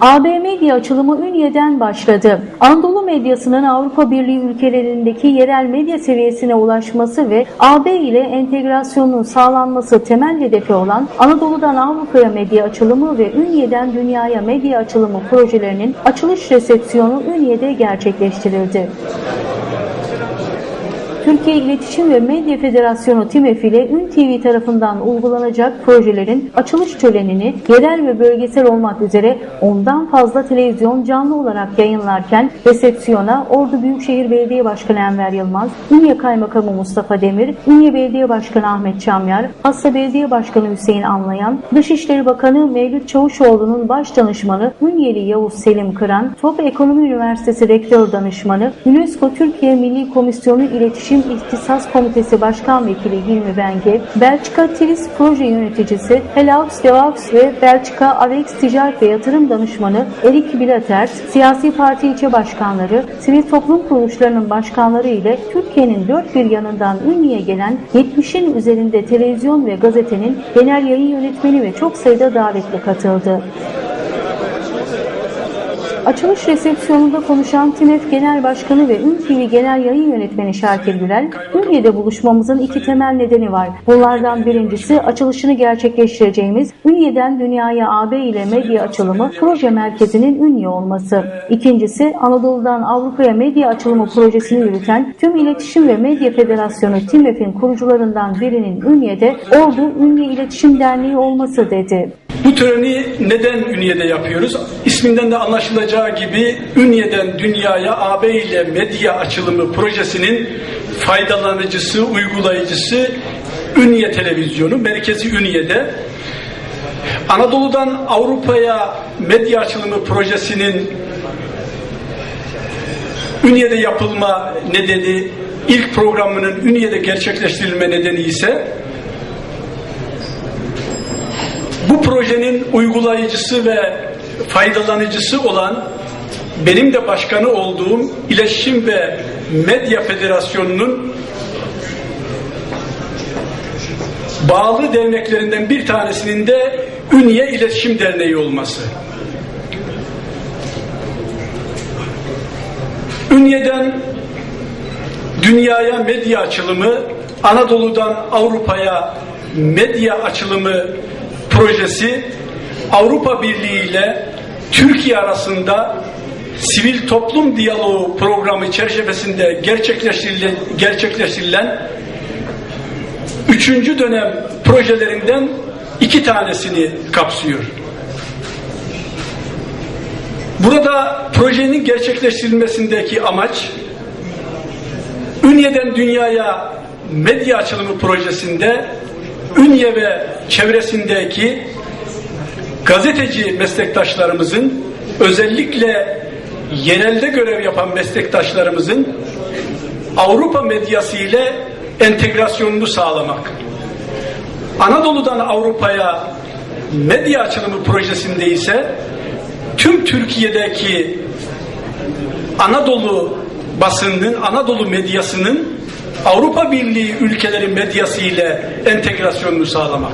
AB medya açılımı Ünye'den başladı. Anadolu medyasının Avrupa Birliği ülkelerindeki yerel medya seviyesine ulaşması ve AB ile entegrasyonun sağlanması temel hedefi olan Anadolu'dan Avrupa'ya medya açılımı ve Ünye'den dünyaya medya açılımı projelerinin açılış resepsiyonu Ünye'de gerçekleştirildi. Türkiye İletişim ve Medya Federasyonu TİMEF ile Ün TV tarafından uygulanacak projelerin açılış törenini yerel ve bölgesel olmak üzere ondan fazla televizyon canlı olarak yayınlarken resepsiyona Ordu Büyükşehir Belediye Başkanı Enver Yılmaz, Ünye Kaymakamı Mustafa Demir, Ünye Belediye Başkanı Ahmet Çamyar, Hassa Belediye Başkanı Hüseyin Anlayan, Dışişleri Bakanı Mevlüt Çavuşoğlu'nun baş danışmanı Ünyeli Yavuz Selim Kıran, Top Ekonomi Üniversitesi Rektör Danışmanı, UNESCO Türkiye Milli Komisyonu İletişim İhtisas Komitesi Başkan Vekili Hilmi Benge, Belçika Tris Proje Yöneticisi Helaux Devaux ve Belçika Avex Ticaret ve Yatırım Danışmanı Erik Bilatert, siyasi parti ilçe başkanları, sivil toplum kuruluşlarının başkanları ile Türkiye'nin dört bir yanından Ünye'ye gelen 70'in üzerinde televizyon ve gazetenin genel yayın yönetmeni ve çok sayıda davetli katıldı. Açılış resepsiyonunda konuşan TİMEF Genel Başkanı ve Ün TV Genel Yayın Yönetmeni Şakir Gürel, Ünye'de buluşmamızın iki temel nedeni var. Bunlardan birincisi açılışını gerçekleştireceğimiz Ünye'den Dünyaya AB ile medya açılımı proje merkezinin Ünye olması. İkincisi Anadolu'dan Avrupa'ya medya açılımı projesini yürüten Tüm İletişim ve Medya Federasyonu TİMEF'in kurucularından birinin Ünye'de Ordu Ünye İletişim Derneği olması dedi. Bu töreni neden Ünye'de yapıyoruz? İsminden de anlaşılacağı gibi Ünye'den dünyaya AB ile medya açılımı projesinin faydalanıcısı, uygulayıcısı Ünye Televizyonu, merkezi Ünye'de. Anadolu'dan Avrupa'ya medya açılımı projesinin Ünye'de yapılma nedeni, ilk programının Ünye'de gerçekleştirilme nedeni ise bu projenin uygulayıcısı ve faydalanıcısı olan benim de başkanı olduğum İletişim ve Medya Federasyonu'nun bağlı derneklerinden bir tanesinin de Ünye İletişim Derneği olması. Ünye'den dünyaya medya açılımı, Anadolu'dan Avrupa'ya medya açılımı projesi Avrupa Birliği ile Türkiye arasında sivil toplum diyaloğu programı çerçevesinde gerçekleştirilen, gerçekleştirilen üçüncü dönem projelerinden iki tanesini kapsıyor. Burada projenin gerçekleştirilmesindeki amaç Ünye'den Dünyaya medya açılımı projesinde Ünye ve çevresindeki gazeteci meslektaşlarımızın özellikle yerelde görev yapan meslektaşlarımızın Avrupa medyası ile entegrasyonunu sağlamak. Anadolu'dan Avrupa'ya medya açılımı projesinde ise tüm Türkiye'deki Anadolu basınının, Anadolu medyasının Avrupa Birliği ülkeleri medyası ile entegrasyonunu sağlamak.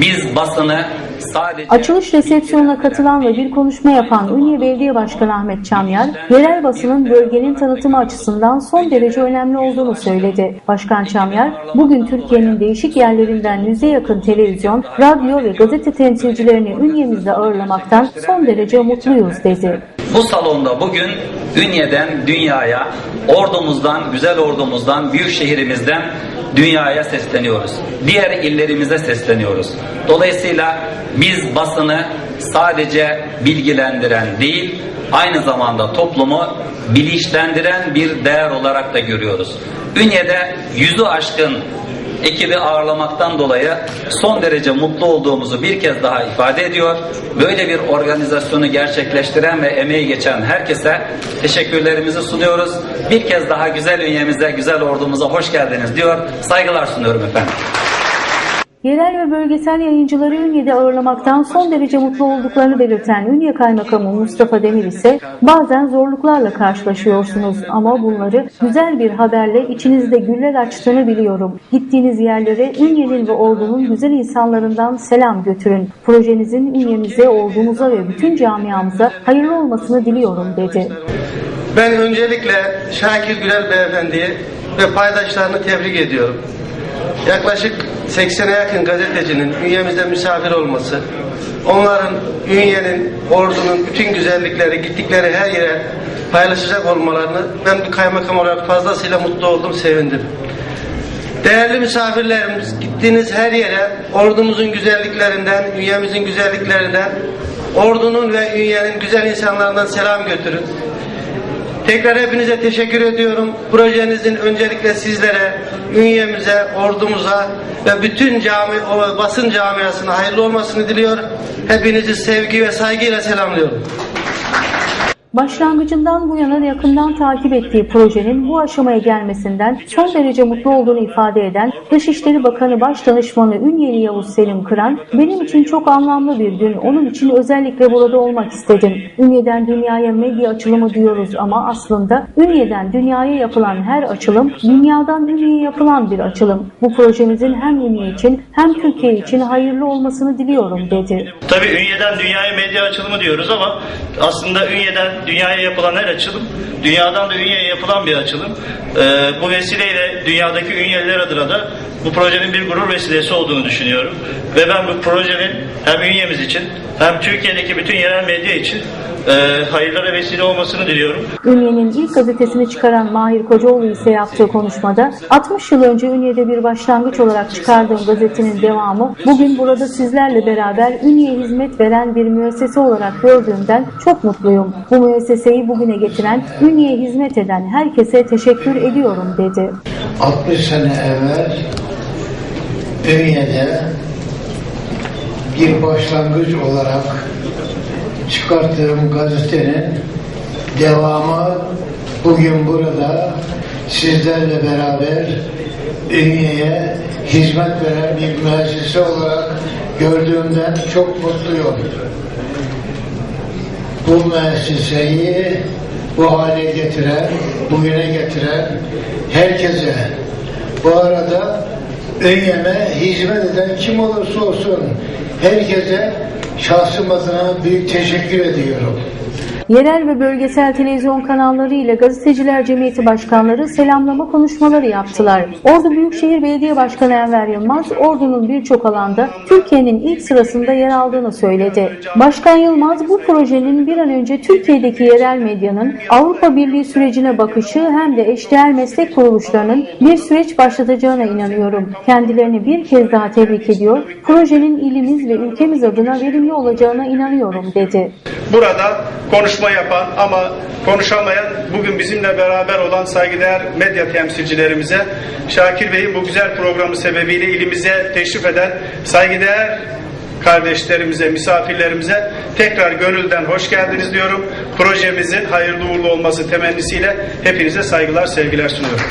Biz basını sadece Açılış resepsiyonuna katılan ve bir konuşma yapan Ünye Belediye Başkanı Ahmet Çamyar, yerel basının bölgenin tanıtımı açısından son derece önemli olduğunu söyledi. Başkan Çamyar, bugün Türkiye'nin değişik yerlerinden yüze yakın televizyon, radyo ve gazete temsilcilerini Ünye'mizde ağırlamaktan son derece mutluyuz dedi. Bu salonda bugün Ünye'den dünyaya, ordumuzdan, güzel ordumuzdan, büyük şehrimizden dünyaya sesleniyoruz. Diğer illerimize sesleniyoruz. Dolayısıyla biz basını sadece bilgilendiren değil, aynı zamanda toplumu bilinçlendiren bir değer olarak da görüyoruz. Ünye'de yüzü aşkın ekibi ağırlamaktan dolayı son derece mutlu olduğumuzu bir kez daha ifade ediyor. Böyle bir organizasyonu gerçekleştiren ve emeği geçen herkese teşekkürlerimizi sunuyoruz. Bir kez daha güzel ünyemize, güzel ordumuza hoş geldiniz diyor. Saygılar sunuyorum efendim. Yerel ve bölgesel yayıncıları Ünye'de ağırlamaktan son derece mutlu olduklarını belirten Ünye Kaymakamı Mustafa Demir ise bazen zorluklarla karşılaşıyorsunuz ama bunları güzel bir haberle içinizde güller açtığını biliyorum. Gittiğiniz yerlere Ünye'nin ve Ordu'nun güzel insanlarından selam götürün. Projenizin Ünye'mize, Ordu'muza ve bütün camiamıza hayırlı olmasını diliyorum dedi. Ben öncelikle Şakir Gürel Beyefendi'yi ve paydaşlarını tebrik ediyorum. Yaklaşık 80'e yakın gazetecinin Ünye'mizde misafir olması, onların Ünye'nin, ordunun bütün güzellikleri gittikleri her yere paylaşacak olmalarını ben kaymakam olarak fazlasıyla mutlu oldum, sevindim. Değerli misafirlerimiz, gittiğiniz her yere ordumuzun güzelliklerinden, ünyemizin güzelliklerinden, ordunun ve ünyenin güzel insanlarından selam götürün. Tekrar hepinize teşekkür ediyorum. Projenizin öncelikle sizlere, ünyemize, ordumuza ve bütün cami, basın camiasına hayırlı olmasını diliyor. Hepinizi sevgi ve saygıyla selamlıyorum. Başlangıcından bu yana yakından takip ettiği projenin bu aşamaya gelmesinden son derece mutlu olduğunu ifade eden Dışişleri Bakanı Başdanışmanı Ünyeli Yavuz Selim Kıran, benim için çok anlamlı bir gün, onun için özellikle burada olmak istedim. Ünye'den dünyaya medya açılımı diyoruz ama aslında Ünye'den dünyaya yapılan her açılım, dünyadan Ünye'ye yapılan bir açılım. Bu projemizin hem Ünye için hem Türkiye için hayırlı olmasını diliyorum dedi. Tabii Ünye'den dünyaya medya açılımı diyoruz ama aslında Ünye'den dünyaya yapılan her açılım, dünyadan da Ünye'ye yapılan bir açılım. Ee, bu vesileyle dünyadaki Ünyeliler adına da bu projenin bir gurur vesilesi olduğunu düşünüyorum. Ve ben bu projenin hem Ünye'miz için hem Türkiye'deki bütün yerel medya için e, hayırlara vesile olmasını diliyorum. Ünye'nin ilk gazetesini çıkaran Mahir Kocaoğlu ise yaptığı konuşmada 60 yıl önce Ünye'de bir başlangıç olarak çıkardığım gazetenin devamı bugün burada sizlerle beraber Ünye'ye hizmet veren bir müessese olarak gördüğümden çok mutluyum. Bu müesseseyi bugüne getiren, Ünye'ye hizmet eden herkese teşekkür ediyorum dedi. 60 sene evvel Ünye'de bir başlangıç olarak çıkarttığım gazetenin devamı bugün burada sizlerle beraber Ünye'ye hizmet veren bir müessese olarak gördüğümden çok mutluyum. Bu müesseseyi bu hale getiren, bugüne getiren herkese bu arada Ünye'me hizmet eden kim olursa olsun herkese şahsım adına büyük teşekkür ediyorum. Yerel ve bölgesel televizyon kanalları ile Gazeteciler Cemiyeti Başkanları selamlama konuşmaları yaptılar. Ordu Büyükşehir Belediye Başkanı Enver Yılmaz, Ordu'nun birçok alanda Türkiye'nin ilk sırasında yer aldığını söyledi. Başkan Yılmaz bu projenin bir an önce Türkiye'deki yerel medyanın Avrupa Birliği sürecine bakışı hem de eşdeğer meslek kuruluşlarının bir süreç başlatacağına inanıyorum. Kendilerini bir kez daha tebrik ediyor. Projenin ilimiz ve ülkemiz adına verimli olacağına inanıyorum dedi. burada konuşma yapan ama konuşamayan bugün bizimle beraber olan saygıdeğer medya temsilcilerimize Şakir Bey'in bu güzel programı sebebiyle ilimize teşrif eden saygıdeğer kardeşlerimize, misafirlerimize tekrar gönülden hoş geldiniz diyorum. Projemizin hayırlı uğurlu olması temennisiyle hepinize saygılar, sevgiler sunuyorum.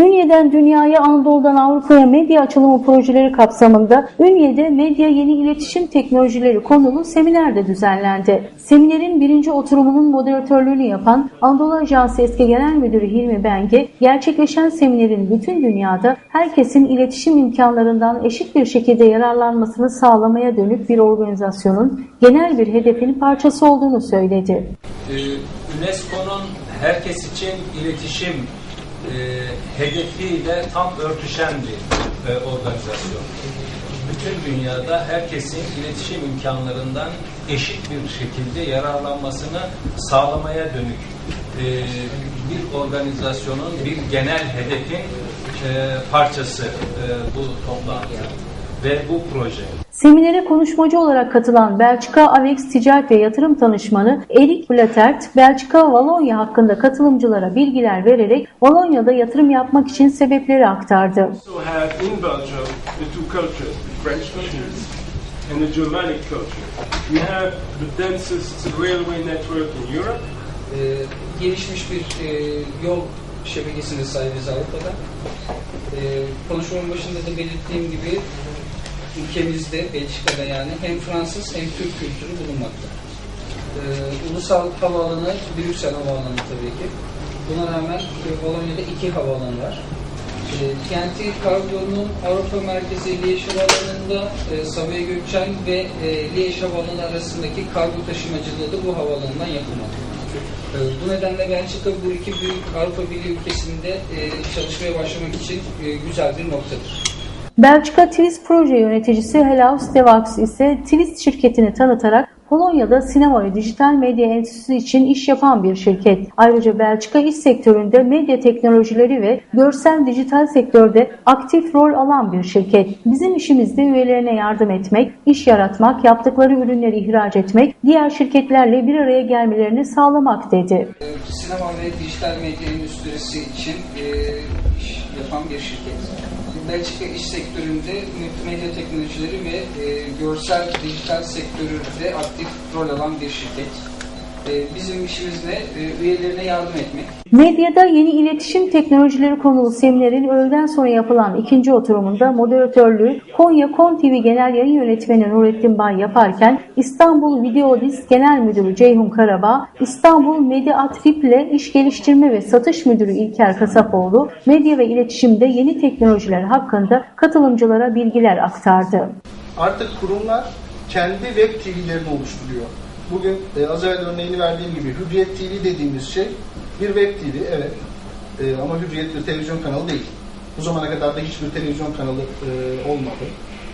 Ünye'den dünyaya, Anadolu'dan Avrupa'ya medya açılımı projeleri kapsamında Ünye'de medya yeni iletişim teknolojileri konulu seminer de düzenlendi. Seminerin birinci oturumunun moderatörlüğünü yapan Anadolu Ajansı eski genel müdürü Hilmi Benge, gerçekleşen seminerin bütün dünyada herkesin iletişim imkanlarından eşit bir şekilde yararlanmasını sağlamaya dönük bir organizasyonun genel bir hedefin parçası olduğunu söyledi. Ee, UNESCO'nun herkes için iletişim e, hedefiyle tam örtüşen bir e, organizasyon. Bütün dünyada herkesin iletişim imkanlarından eşit bir şekilde yararlanmasını sağlamaya dönük e, bir organizasyonun bir genel hedefin e, parçası e, bu toplantı ve bu proje. Seminere konuşmacı olarak katılan Belçika Avex Ticaret ve Yatırım Tanışmanı Erik Blatert, Belçika Valonya hakkında katılımcılara bilgiler vererek Valonya'da yatırım yapmak için sebepleri aktardı. also have in Belgium the two cultures, the French culture and the Germanic culture. We have the densest railway network in Europe. e, gelişmiş bir e, yol şebekesine sahibiz Avrupa'da. Ee, konuşmamın başında da belirttiğim gibi ülkemizde, Belçika'da yani hem Fransız hem Türk kültürü bulunmakta. Ee, ulusal havaalanı Brüksel Havaalanı tabii ki. Buna rağmen e, Polonya'da iki havaalanı var. E, TNT Kargo'nun Avrupa merkezi Liège Havaalanı'nda e, Sabiha Gökçen ve e, Liège Havaalanı arasındaki kargo taşımacılığı da bu havaalanından yapılmakta. E, bu nedenle Belçika bu iki büyük Avrupa Birliği ülkesinde e, çalışmaya başlamak için e, güzel bir noktadır. Belçika Twist proje yöneticisi Helaus Devax ise Twist şirketini tanıtarak Polonya'da sinema ve dijital medya enstitüsü için iş yapan bir şirket. Ayrıca Belçika iş sektöründe medya teknolojileri ve görsel dijital sektörde aktif rol alan bir şirket. Bizim işimizde üyelerine yardım etmek, iş yaratmak, yaptıkları ürünleri ihraç etmek, diğer şirketlerle bir araya gelmelerini sağlamak dedi. E, sinema ve dijital medya endüstrisi için e, iş yapan bir şirket. Belçika iş sektöründe multimedya teknolojileri ve e, görsel dijital sektöründe aktif rol alan bir şirket. E, bizim işimiz ne? E, üyelerine yardım etmek. Medyada yeni iletişim teknolojileri konulu seminerin öğleden sonra yapılan ikinci oturumunda moderatörlüğü Konya Kon TV Genel Yayın Yönetmeni Nurettin Bay yaparken İstanbul Videodis Genel Müdürü Ceyhun Karabağ, İstanbul Medya Atrip ile İş Geliştirme ve Satış Müdürü İlker Kasapoğlu, medya ve iletişimde yeni teknolojiler hakkında katılımcılara bilgiler aktardı. Artık kurumlar kendi web TV'lerini oluşturuyor. Bugün e, az evvel örneğini verdiğim gibi Hürriyet TV dediğimiz şey bir web TV evet E, ama Hürriyet bir televizyon kanalı değil. Bu zamana kadar da hiçbir televizyon kanalı e, olmadı.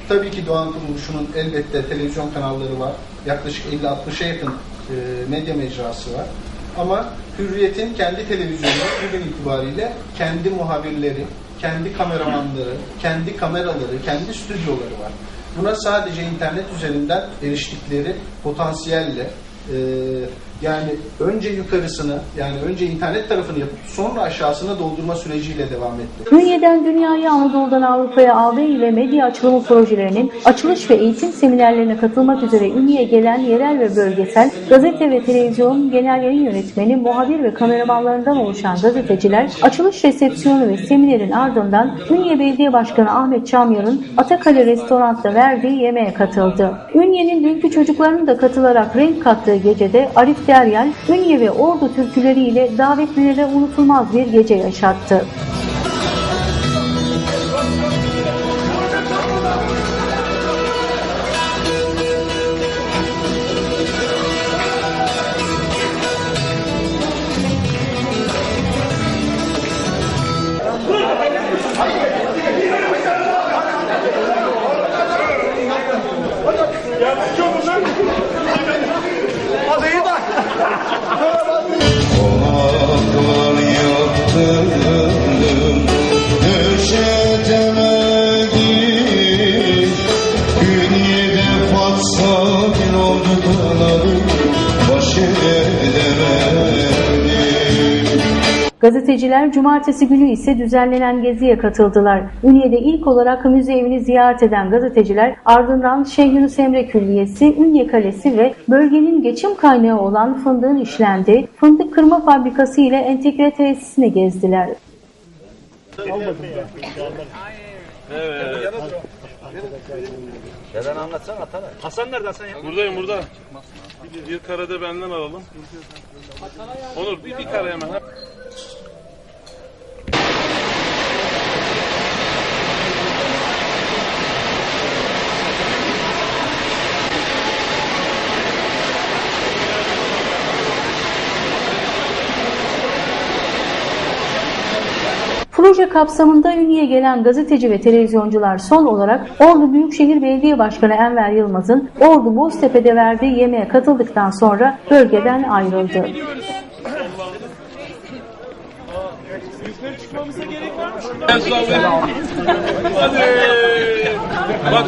Tabii ki Doğan Kuruluşu'nun elbette televizyon kanalları var. Yaklaşık 50-60'a yakın e, medya mecrası var. Ama Hürriyet'in kendi televizyonu bugün itibariyle kendi muhabirleri, kendi kameramanları, kendi kameraları, kendi stüdyoları var. Buna sadece internet üzerinden eriştikleri potansiyelle e, yani önce yukarısını yani önce internet tarafını yapıp sonra aşağısına doldurma süreciyle devam etti. Ünye'den dünyaya, Anadolu'dan Avrupa'ya AB ile medya açılımı projelerinin açılış ve eğitim seminerlerine katılmak üzere Ünye'ye gelen yerel ve bölgesel gazete ve televizyon genel yayın yönetmeni, muhabir ve kameramanlarından oluşan gazeteciler açılış resepsiyonu ve seminerin ardından Ünye Belediye Başkanı Ahmet Çamyar'ın Atakale Restorant'ta verdiği yemeğe katıldı. Ünye'nin dünkü çocuklarının da katılarak renk kattığı gecede Arif Deryal, Ünye ve Ordu türküleriyle davetlilere unutulmaz bir gece yaşattı. Gazeteciler cumartesi günü ise düzenlenen geziye katıldılar. Ünye'de ilk olarak müze evini ziyaret eden gazeteciler ardından Şeyh Yunus Emre Külliyesi, Ünye Kalesi ve bölgenin geçim kaynağı olan fındığın işlendiği fındık kırma fabrikası ile entegre tesisini gezdiler. Buradayım burada. Bir, bir kare de benden alalım. Onur bir, bir kare hemen. Proje kapsamında Ünye'ye gelen gazeteci ve televizyoncular son olarak Ordu Büyükşehir Belediye Başkanı Enver Yılmaz'ın Ordu Boztepe'de verdiği yemeğe katıldıktan sonra bölgeden ayrıldı. Hadi. Bak